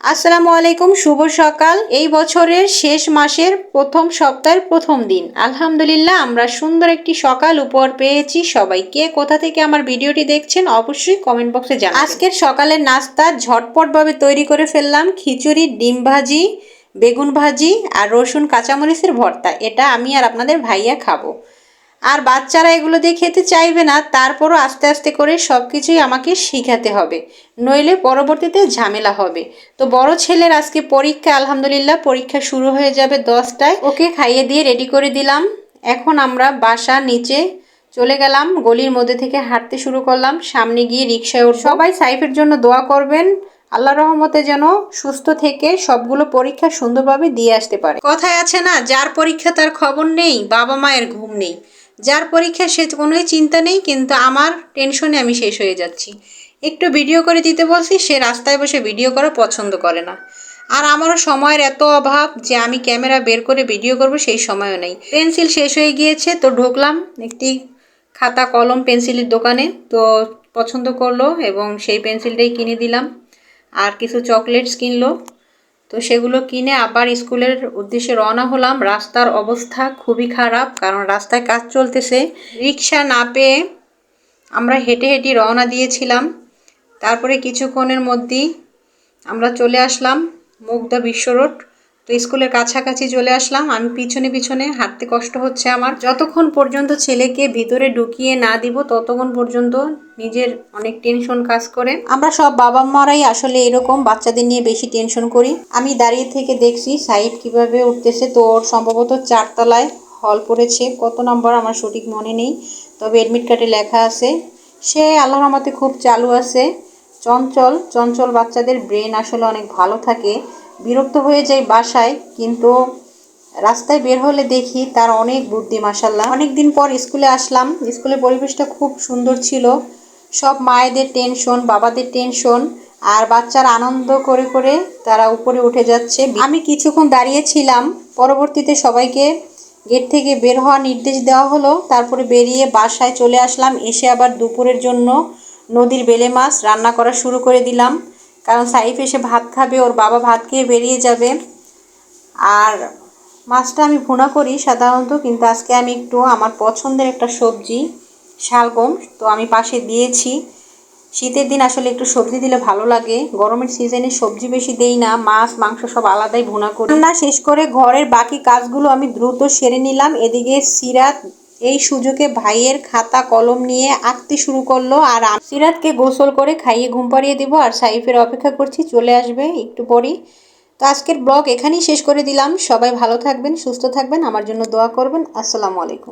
আসসালামু আলাইকুম, শুভ সকাল। এই বছরের শেষ মাসের প্রথম সপ্তাহের প্রথম দিন। আলহামদুলিল্লাহ, আমরা সুন্দর একটি সকাল উপহার পেয়েছি সবাই কে কোথা থেকে আমার ভিডিওটি দেখছেন অবশ্যই কমেন্ট বক্সে জানাবেন। আজকের সকালের নাস্তা ঝটপটভাবে তৈরি করে ফেললাম। খিচুড়ি, ডিম ভাজি, বেগুন ভাজি আর রসুন কাঁচামরিচের ভর্তা। এটা আমি আর আপনাদের ভাইয়া খাব। আর বাচ্চারা এগুলো দিয়ে খেতে চাইবে না, তারপরও আস্তে আস্তে করে সব কিছুই আমাকে শিখাতে হবে। নইলে পরবর্তীতে ঝামেলা হবে। তো বড় ছেলের আজকে পরীক্ষা, আলহামদুলিল্লাহ, পরীক্ষা শুরু হয়ে যাবে দশটায়। ওকে খাইয়ে দিয়ে রেডি করে দিলাম। এখন আমরা বাসা নিচে চলে গেলাম, গলির মধ্যে থেকে হাঁটতে শুরু করলাম। সামনে গিয়ে রিক্সায় উঠ সবাই সাইফের জন্য দোয়া করবেন। আল্লাহ রহমতে যেন সুস্থ থেকে সবগুলো পরীক্ষা সুন্দরভাবে দিয়ে আসতে পারে। কথায় আছে না, যার পরীক্ষা তার খবর নেই, বাবা মায়ের ঘুম নেই। যার পরীক্ষা সে কোনোই চিন্তা নেই, কিন্তু আমার টেনশনে আমি শেষ হয়ে যাচ্ছি। একটু ভিডিও করে দিতে বলছি, সে রাস্তায় বসে ভিডিও করা পছন্দ করে না। আর আমারও সময়ের এত অভাব যে আমি ক্যামেরা বের করে ভিডিও করব সেই সময়ও নেই। পেন্সিল শেষ হয়ে গিয়েছে, তো ঢুকলাম একটি খাতা কলম পেন্সিলের দোকানে, তো পছন্দ করল এবং সেই পেন্সিলটাই কিনে দিলাম। আর কিছু চকলেটস কিনলো। তো সেগুলো কিনে আবার স্কুলের উদ্দেশ্যে রওনা হলাম। রাস্তার অবস্থা খুবই খারাপ, কারণ রাস্তায় কাজ চলতেছে। রিক্সা না পেয়ে আমরা হেঁটে হেঁটে রওনা দিয়েছিলাম। তারপরে কিছুক্ষণের মধ্যেই আমরা চলে আসলাম মুগদা বিশ্ব রোড। তো স্কুলের কাছাকাছি চলে আসলাম। আমি পিছনে পিছনে হাঁটতে কষ্ট হচ্ছে আমার। যতক্ষণ পর্যন্ত ছেলেকে ভিতরে ঢুকিয়ে না দিব, ততক্ষণ পর্যন্ত নিজের অনেক টেনশন কাজ করে। আমরা সব বাবা মারাই আসলে এরকম বাচ্চাদের নিয়ে বেশি টেনশন করি। আমি দাঁড়িয়ে থেকে দেখছি সাইড কীভাবে উঠতেছে। তো ওর সম্ভবত চারতলায় হল পড়েছে। কত নম্বর আমার সঠিক মনে নেই। তবে অ্যাডমিট কার্ডে লেখা আছে, সে আল্লাহর রহমতে খুব চালু আছে। চঞ্চল চঞ্চল বাচ্চাদের ব্রেন আসলে অনেক ভালো থাকে। বিরক্ত হয়ে যায় বাসায়, কিন্তু রাস্তায় বের হলে দেখি তার অনেক বুদ্ধি মাসাল্লাহ অনেক দিন পর স্কুলে আসলাম। স্কুলের পরিবেশটা খুব সুন্দর ছিল। সব মায়েদের টেনশন বাবাদের টেনশন আর বাচ্চারা আনন্দ করে করে তারা উপরে উঠে যাচ্ছে। আমি কিছুক্ষণ দাঁড়িয়েছিলাম। পরবর্তীতে সবাইকে গেট থেকে বের হওয়ার নির্দেশ দেওয়া হলো। তারপরে বেরিয়ে বাসায় চলে আসলাম। এসে আবার দুপুরের জন্য নদীর বেলে মাছ রান্না করা শুরু করে দিলাম। কারণ সাইফ এসে ভাত খাবে, ওর বাবা ভাত খেয়ে বেরিয়ে যাবে। আর মাছটা আমি ভুনা করি সাধারণত, কিন্তু আজকে আমি একটু আমার পছন্দের একটা সবজি, শালগম, তো আমি পাশে দিয়েছি। শীতের দিন আসলে একটু সবজি দিলে ভালো লাগে। গরমের সিজনে সবজি বেশি দেই না, মাছ, মাংস সব আলাদাই ভুনা করি। রান্না শেষ করে ঘরের বাকি কাজগুলো আমি দ্রুত সেরে নিলাম। এদিকে সিরাত এই সুযোগে ভাইয়ের খাতা কলম নিয়ে আঁকতে শুরু করল আর সিরাতকে গোসল করে খাইয়ে ঘুম পাড়িয়ে দিব আর সাইফের অপেক্ষা করছি, চলে আসবে একটু পরই। তো আজকের ব্লগ এখানেই শেষ করে দিলাম। সবাই ভালো থাকবেন, সুস্থ থাকবেন। আমার জন্য দোয়া করবেন। আসসালামু আলাইকুম।